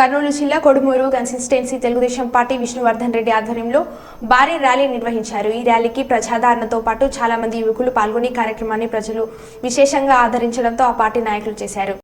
కర్నూలు జిల్లా Kodumur constituency Telugu Desam party Vishnuvardhan Reddy ఆధ్వర్యంలో భారీ ర్యాలీ నిర్వహించారు. ఈ ర్యాలీకి ప్రజాదరణతో పాటు చాలా మంది యువకులు పాల్గొని కార్యక్రమాన్ని ప్రజలు విశేషంగా ఆదరించడంతో ఆ పార్టీ నాయకులు చేశారు.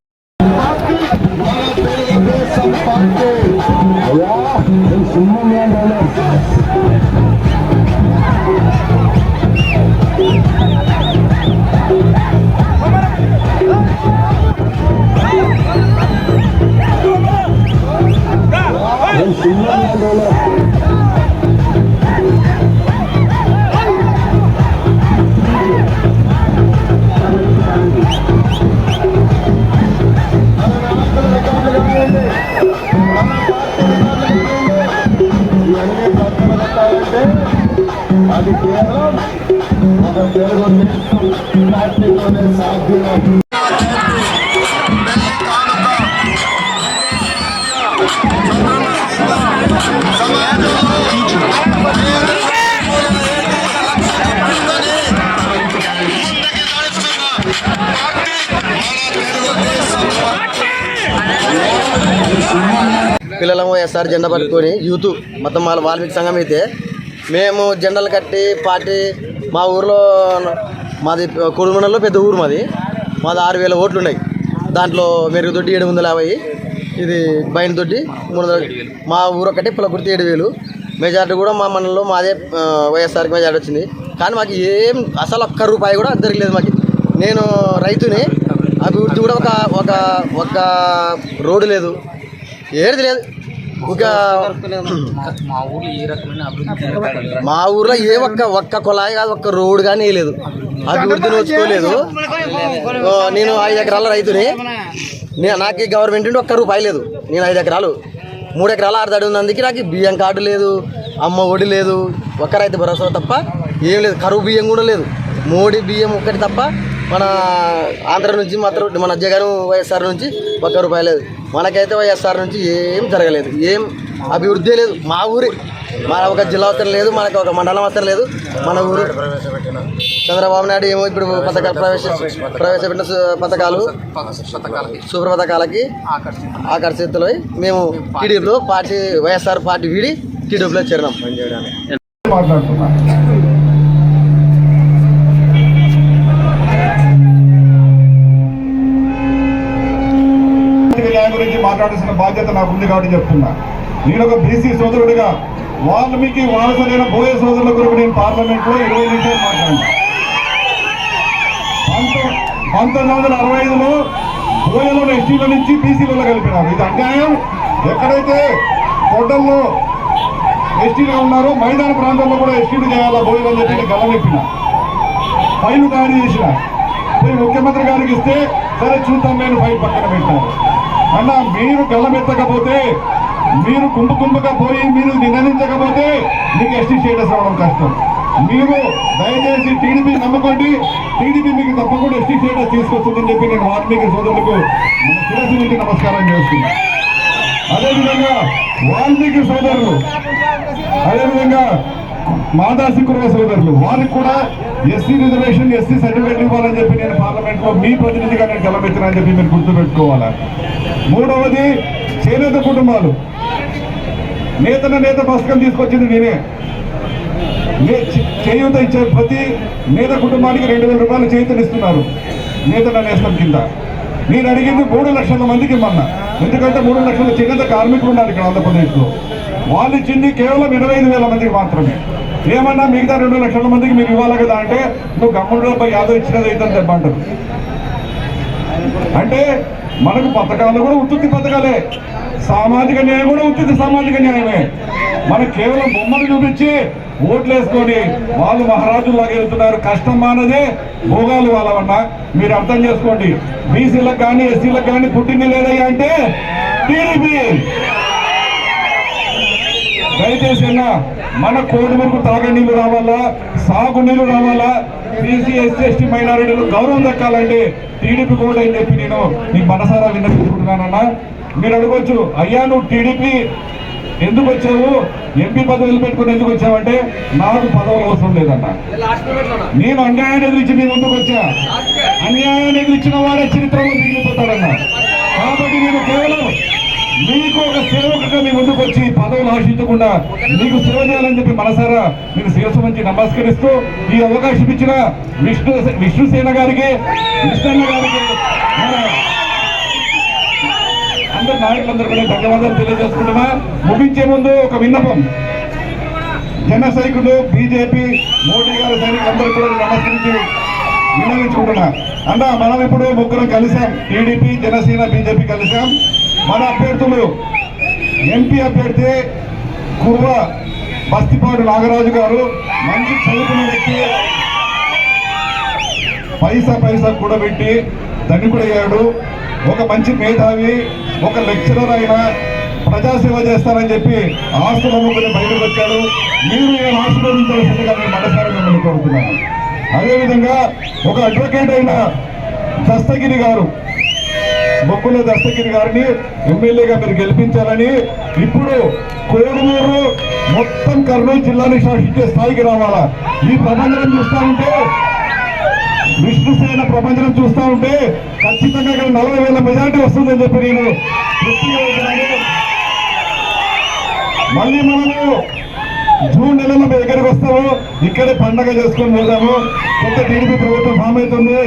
పిల్లలము ఎస్ఆర్ జెండా పట్టుకొని యూత్ మొత్తం వాళ్ళ వాల్మీకి సంఘం అయితే మేము జెండాలు కట్టి పార్టీ మా ఊర్లో మాది కొడుమనలో పెద్ద ఊరు మాది. మాది ఆరు వేల ఓట్లు ఉన్నాయి. దాంట్లో మెరుగుదొడ్డి ఏడు వందల యాభై. ఇది బయట దొడ్డి మూడు వందల మా ఊరు ఒకటి పులకుర్తి ఏడు వేలు మెజార్టీ కూడా మా మండలంలో మాదే వైఎస్ఆర్కి మెజార్టీ వచ్చింది. కానీ మాకు ఏం అసలు ఒక్క రూపాయి కూడా జరగలేదు మాకు. నేను రైతుని అభివృద్ధి కూడా ఒక ఒక ఒక రోడ్డు లేదు. ఏది లేదు. ఒక మా ఊర్లో ఏ రకమైన అభివృద్ధి మా ఊర్లో ఏ ఒక్క ఒక్క కుళాయి కాదు ఒక్క రోడ్డు కానీ వేయలేదు. అభివృద్ధి నోచుకోలేదు. ఓ, నేను ఐదు ఎకరాల రైతుని. నాకు ఈ గవర్నమెంట్ నుండి ఒక్క రూపాయి లేదు. నేను ఐదు ఎకరాలు. మూడు ఎకరాలు ఆరు తడి ఉన్నందుకు నాకు బియ్యం కార్డు లేదు అమ్మ ఒడి లేదు ఒక్క రైతు భరోసా తప్ప ఏం లేదు. కరువు బియ్యం కూడా లేదు. మోడీ బియ్యం ఒక్కటి తప్ప మన ఆంధ్ర నుంచి మాత్రం మన జగన్ వైఎస్ఆర్ నుంచి ఒక్క రూపాయి లేదు. మనకైతే వైఎస్ఆర్ నుంచి ఏం జరగలేదు. ఏం అభివృద్ధి లేదు. మా ఊరి. మన ఒక జిల్లా అవసరం లేదు మనకు ఒక మండలం అవసరం లేదు. మన ఊరు. చంద్రబాబు నాయుడు ఏమో ఇప్పుడు పథకాలు ప్రవేశ ప్రవేశపెట్టిన పథకాలు సూపర్ పథకాలకి ఆకర్షితులై మేము టీడీపీలో పార్టీ వైఎస్ఆర్ పార్టీ వీడి టీడీపీలో చేరినాం. మాట్లాడాల్సిన బాధ్యత నాకు ఉంది కాబట్టి చెప్తున్నా. నేను ఒక బీసీ సోదరుడిగా వాల్మీకి వారసులైన బోయ సోదరుల కొరకు నేను పార్లమెంట్లో ఇరవై నిమిషాలు మాట్లాడినా. పంతొమ్మిది వందల అరవై ఐదులో బోయలో ఎస్టీల నుంచి బీసీలలో కలిపినారు. ఇది అన్యాయం. ఎక్కడైతే కొట్టల్లో ఎస్టీలుగా ఉన్నారో మైదాన ప్రాంతంలో కూడా ఎస్టీలు చేయాలా బోయలు అని చెప్పి నేను గలమెప్పిన ఫైల్ తయారు చేసిన. పోయి ముఖ్యమంత్రి గారికి ఇస్తే సరే చూద్దాం నేను ఫైల్ పక్కన పెట్టాను అన్న మీరు గల్లమెత్తకపోతే మీరు కుంభ కుంభగా పోయి మీరు నిందించకపోతే మీకు ఎస్టీ స్టేటస్ రావడం కష్టం. మీరు దయచేసి టీడీపీ నమ్ముకోండి. టీడీపీ మీకు తప్పకుండా ఎస్టీ స్టేటస్ తీసుకొస్తుందని చెప్పి నేను వాల్మీకి సోదరులకు మన శిరస్సు నమస్కారం చేస్తున్నా. అదేవిధంగా వాల్మీకి సోదరులు అదేవిధంగా మాదాసి సోదరులు వారికి కూడా ఎస్సీ రిజర్వేషన్ ఎస్సీ సర్టిఫికేట్ ఇవ్వాలని చెప్పి నేను పార్లమెంట్లో మీ ప్రతినిధిగా నేను గెలవెత్తినా చెప్పి మీరు గుర్తుపెట్టుకోవాలి? మూడవది చేనేత కుటుంబాలు. నేతన నేత పథకం తీసుకొచ్చింది నేనే. చే- చేయూత ఇచ్చే ప్రతి నేత కుటుంబానికి రెండు వేల రూపాయలు చేయూతనిస్తున్నారు నేతన నేస్తం కింద. నేను అడిగింది మూడు లక్షల మందికి ఇమ్మన్నా ఎందుకంటే మూడు లక్షల చేనేత కార్మికులు ఉన్నారు ఇక్కడ ఆంధ్రప్రదేశ్లో. వాళ్ళు ఇచ్చింది కేవలం ఇరవై ఐదు వేల మందికి మాత్రమే. ఏమన్నా మిగతా రెండు లక్షల మందికి మీరు ఇవ్వాలి కదా అంటే నువ్వు గమ్ముడు యాదవ్ ఇచ్చినది అయితే చెప్పంటారు అంటే మనకు పథకాలు కూడా ఉత్తుత్తి పథకాలే. సామాజిక న్యాయం కూడా ఉత్తుత్తి సామాజిక న్యాయమే. మన కేవలం బొమ్మలు చూపించి ఓట్లు వేసుకొని వాళ్ళు మహారాజులాగా వెళ్తున్నారు. కష్టం మానదే భోగాలు వాళ్ళవన్నా మీరు అర్థం చేసుకోండి. బీసీలకు కానీ ఎస్సీలకు కానీ పుట్టింది లేదయ్యా అంటే టీడీపీ. దయచేసి అన్న మన కోడి వరకు తాగనీళ్ళు రావాలా సాగు నీళ్ళు రావాలా బీసీ ఎస్సీ ఎస్టీ మైనారిటీలు గౌరవం దక్కాలంటే టీడీపీ కూడా అని చెప్పి నేను నీకు మనసారా విన్నపించుకుంటున్నానన్నా. మీరు అడగొచ్చు అయ్యా నువ్వు టీడీపీ ఎందుకు వచ్చావు? ఎంపీ పదవులు పెట్టుకుని ఎందుకు వచ్చావంటే నాకు పదవులు అవసరం లేదన్న. నేను అన్యాయాన్ని ఎదిరించి మీ ముందుకు వచ్చా? అన్యాయాన్ని ఎదిరించిన వాడే చరిత్రలో మిగిలిపోతాడన్న. కాబట్టి నేను కేవలం మీకు ఒక సేవకుగా మీ ముందుకు వచ్చి పదవులు ఆశించకుండా మీకు సేవ చేయాలని చెప్పి మనసారా మీరు శిరస్సు మంచి నమస్కరిస్తూ ఈ అవకాశం ఇచ్చిన విష్ణు విష్ణుసేన గారికి విష్ణన్న గారికి అందరు నాయకులందరూ కూడా ధన్యవాదాలు తెలియజేసుకుంటున్నా. ముగించే ముందు ఒక విన్నపం. జన సైనికులు బీజేపీ మోడీ గారి సైనికులందరూ కూడా నమస్కరించి వినియోగించుకుంటున్నా అన్న మనం ఇప్పుడు ముగ్గురం కలిసాం. టీడీపీ జనసేన బీజేపీ కలిసాం. మన అభ్యర్థులు ఎంపీ అభ్యర్థి కుర్వ బస్తిపాడు నాగరాజు గారు మంచి చదువుకున్న వ్యక్తి. పైసా పైసా కూడబెట్టి ధనికుడయ్యాడు. ఒక మంచి మేధావి ఒక లెక్చరర్ అయిన ప్రజాసేవ చేస్తానని చెప్పి ఆస్తులు అమ్ముకుని బయటకు వచ్చాడు మీరు నేను ఆశీర్వదించాల్సిందిగా నేను మనసారి మిమ్మల్ని కోరుతున్నాను. అదేవిధంగా ఒక అడ్వకేట్ అయిన దస్తగిరి గారు బొక్కుల దస్తగిరి గారిని ఎమ్మెల్యేగా మీరు గెలిపించాలని ఇప్పుడు కోడుమూరు మొత్తం కర్నూలు జిల్లాని శాసించే స్థాయికి రావాలా? ఈ ప్రబంధనం చూస్తా ఉంటే విష్ణుసేన ప్రపంచం చూస్తా ఉంటే ఖచ్చితంగా ఇక్కడ నలభై వేల మెజార్టీ వస్తుందని చెప్పి నేను మళ్ళీ మనము జూన్ నెలలో మేము ఎక్కడికి వస్తాము ఇక్కడే పండగ చేసుకొని పోదాము కొత్త టీడీపీ ప్రభుత్వం ఫామ్ అవుతుంది.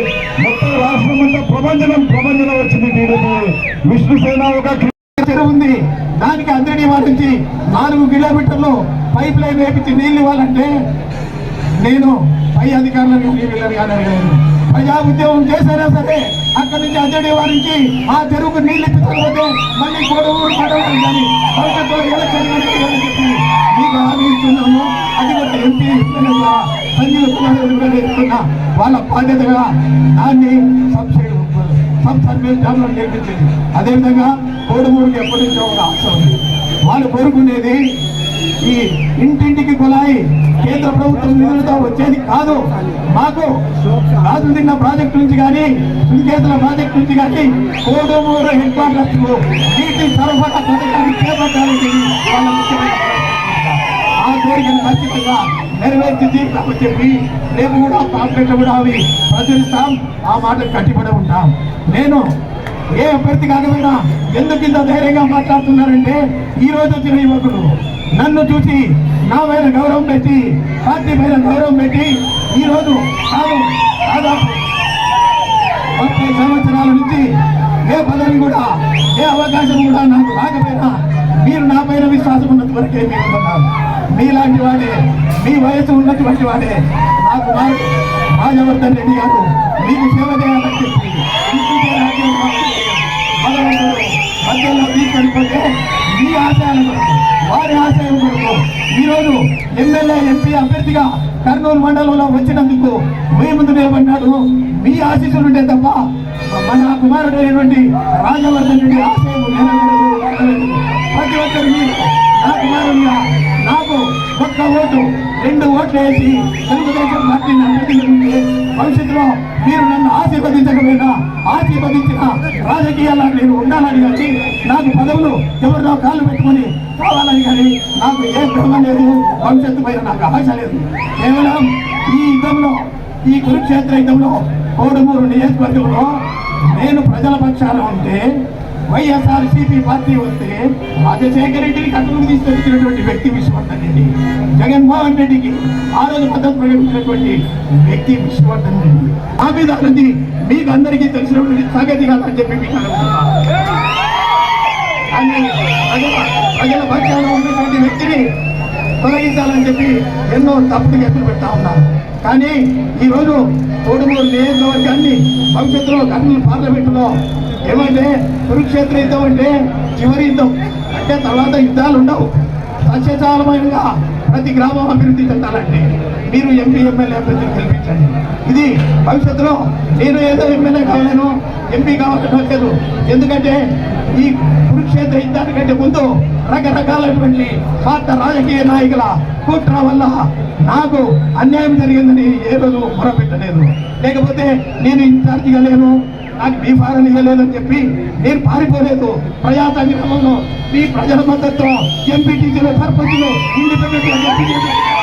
మొత్తం రాష్ట్రం అంతా ప్రపంచం ప్రపంచం వచ్చింది టీడీపీ. విష్ణుసేన ఒక చెరువు ఉంది. దానికి అందరినీ వాటించి నాలుగు కిలోమీటర్లు పైప్ లైన్ వేపించి నీళ్ళు ఇవ్వాలంటే నేను పై అధికారులను వీళ్ళని కానీ అడగలేదు ప్రజా ఉద్యోగం చేసినా సరే అక్కడి నుంచి అజడి వారించి ఆ చెరువుకు నీళ్ళు ఇప్పించకపోతే మళ్ళీ గొడవలు పడవడం కానీ భవిష్యత్తులో కానీ అది ఒక సంజీవ కుమార్ ఇస్తున్నా వాళ్ళ బాధ్యతగా దాన్ని సబ్సిడీ సబ్ సర్వీస్ జాబ్లో నేర్పించింది అదేవిధంగా కోడుమూరుకి ఎప్పటి నుంచో ఒక ఆశ ఉంది. వాళ్ళు కోరుకునేది ఈ ఇంటింటికి కులాయి కేంద్ర ప్రభుత్వం నిధులతో వచ్చేది కాదు. మాకు రాజు తిన్న ప్రాజెక్టు నుంచి కానీ సుంకేతుల ప్రాజెక్టు నుంచి కానీ కోడుమూరు హెడ్ క్వార్టర్స్ నీటి సరఫరా పథకాన్ని చేపట్టాలని వాళ్ళ ముఖ్యమైన ఆ కోరికను ఖచ్చితంగా నెరవేర్చి తీర్చామని చెప్పి రేపు కూడా పార్లమెంట్ కూడా అవి ప్రచురిస్తాం. ఆ మాటకు కట్టిపడి ఉంటాం. నేను ఏ అభ్యర్థి కాకపోయినా ఎందుకు ఇంత ధైర్యంగా మాట్లాడుతున్నారంటే ఈ రోజు వచ్చిన యువకులు నన్ను చూసి నా పైన గౌరవం పెట్టి పార్టీ పైన గౌరవం పెట్టి ఈరోజు తాను దాదాపు ముప్పై సంవత్సరాల నుంచి ఏ పదవి కూడా ఏ అవకాశం కూడా నాకు రాకపోయినా మీరు నా పైన విశ్వాసం ఉన్నంత వరకే మీరు ఉన్నారు మీలాంటి వాడే మీ వయసు ఉన్నటువంటి వాడే నా కుమారుడు రాజవర్ధన్ రెడ్డి గారు మీకు సేవ చేయాలని చెప్పి మధ్యలో తీసుకెళ్ళిపోతే మీ ఆశయాల కొరకు వారి ఆశయం కొరకు ఈరోజు ఎమ్మెల్యే ఎంపీ అభ్యర్థిగా కర్నూలు మండలంలో వచ్చినందుకు మీ ముందు నిలబడ్డాడు. మీ ఆశీస్సులు ఉంటే తప్ప మన కుమారుడు అయినటువంటి రాజవర్ధన్ రెడ్డి ఆశయం నెరవేరదు ప్రతి ఒక్కరు మీరు నా కుమారుడిగా నాకు ఒక్క ఓటు రెండు ఓట్లు వేసి తెలుగుదేశం పార్టీని అభ్యర్థించుకుంటే భవిష్యత్తులో మీరు నన్ను ఆశీర్వదించకపోయినా ఆశీర్వదించిన రాజకీయాల్లో నేను ఉండాలని కానీ నాకు పదవులు ఎవరినో కాళ్ళు పెట్టుకొని కావాలని కానీ నాకు ఏ భ్రమ లేదు భవిష్యత్తు పైన నాకు ఆశ లేదు. కేవలం ఈ యుద్ధంలో ఈ కురుక్షేత్ర యుద్ధంలో కోడుమూరు నియోజకవర్గంలో నేను ప్రజల పక్షాన ఉంటే వైఎస్ఆర్ సిపి పార్టీ వస్తే రాజశేఖర రెడ్డిని కట్టుకుని తీసుకొచ్చినటువంటి వ్యక్తి విశ్వవర్ధన్ రెడ్డి. జగన్మోహన్ రెడ్డికి ఆ రోజు మద్దతు ప్రకటించినటువంటి వ్యక్తి విశ్వవర్ధన్ రెడ్డి. ఆ మీద అనేది మీకు అందరికీ తెలిసినటువంటి సంగతి కాదని చెప్పి మీకు ప్రజల ప్రజల పక్షాన ఉన్నటువంటి వ్యక్తిని తొలగించాలని చెప్పి ఎన్నో తప్పుడు కేసులు పెడతా ఉన్నారు. కానీ ఈరోజు కోడుమూరు నియోజకవర్గాన్ని భవిష్యత్తులో కర్నూలు పార్లమెంటులో ఏమంటే కురుక్షేత్ర యుద్ధం అంటే చివరి యుద్ధం. అంటే తర్వాత యుద్ధాలు ఉండవు. సస్యశాలమైనగా ప్రతి గ్రామం అభివృద్ధి చెందాలంటే మీరు ఎంపీ ఎమ్మెల్యే అభ్యర్థులు గెలిపించండి. ఇది భవిష్యత్తులో నేను ఏదో ఎమ్మెల్యే కావాలను ఎంపీ కావాలని లేదు ఎందుకంటే ఈ కురుక్షేత్ర యుద్ధానికంటే ముందు రకరకాలైనటువంటి పాత రాజకీయ నాయకుల కుట్ర వల్ల నాకు అన్యాయం జరిగిందని ఏ రోజు మొరపెట్టలేదు. లేకపోతే నేను ఇన్ఛార్జిగా లేను నాకు మీ ఫారం ఇవ్వలేదని చెప్పి నేను పారిపోలేదు. ప్రజా సంగ్రామంలో మీ ప్రజల మద్దతుతో ఎంపీటీసీలు సర్పంచులు ఇండిపెండెంట్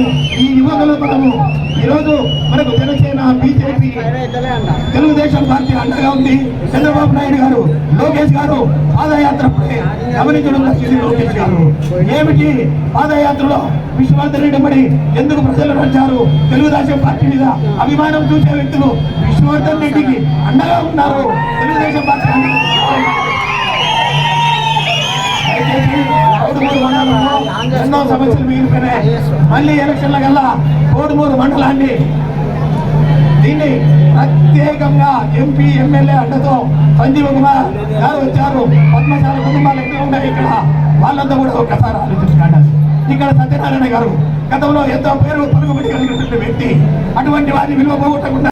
అది మనము ఈ యువకులు మనము ఈరోజు మనకు జనసేన బీజేపీ తెలుగుదేశం పార్టీ అండగా ఉంది. చంద్రబాబు నాయుడు గారు లోకేష్ గారు పాదయాత్ర గమనించడం వచ్చింది లోకేష్ గారు. ఏమిటి? పాదయాత్రలో విశ్వవర్ధన్ రెడ్డి మరి ఎందుకు ప్రజలు నడిచారు తెలుగుదేశం పార్టీ మీద అభిమానం చూసే వ్యక్తులు విశ్వవర్ధన్ రెడ్డికి అండగా ఉన్నారు. తెలుగుదేశం పార్టీ ఎన్నో సమస్యలు మిగిలిపోయినాయి. మళ్ళీ ఎలక్షన్ల కల్లా కోడుమూరు మండలాన్ని దీన్ని ప్రత్యేకంగా ఎంపీ ఎమ్మెల్యే అడ్డతో సంజీవ కుమార్ గారు వచ్చారు. పద్మశాల కుటుంబాలు ఎక్కడ ఉన్నాయి ఇక్కడ? వాళ్ళంతా కూడా ఒకసారి ఆలోచించుకోండి. ఇక్కడ సత్యనారాయణ గారు గతంలో ఎంతో పేరు పలుకుబడి కలిగినటువంటి వ్యక్తి. అటువంటి వారిని విలువ పోగొట్టకుండా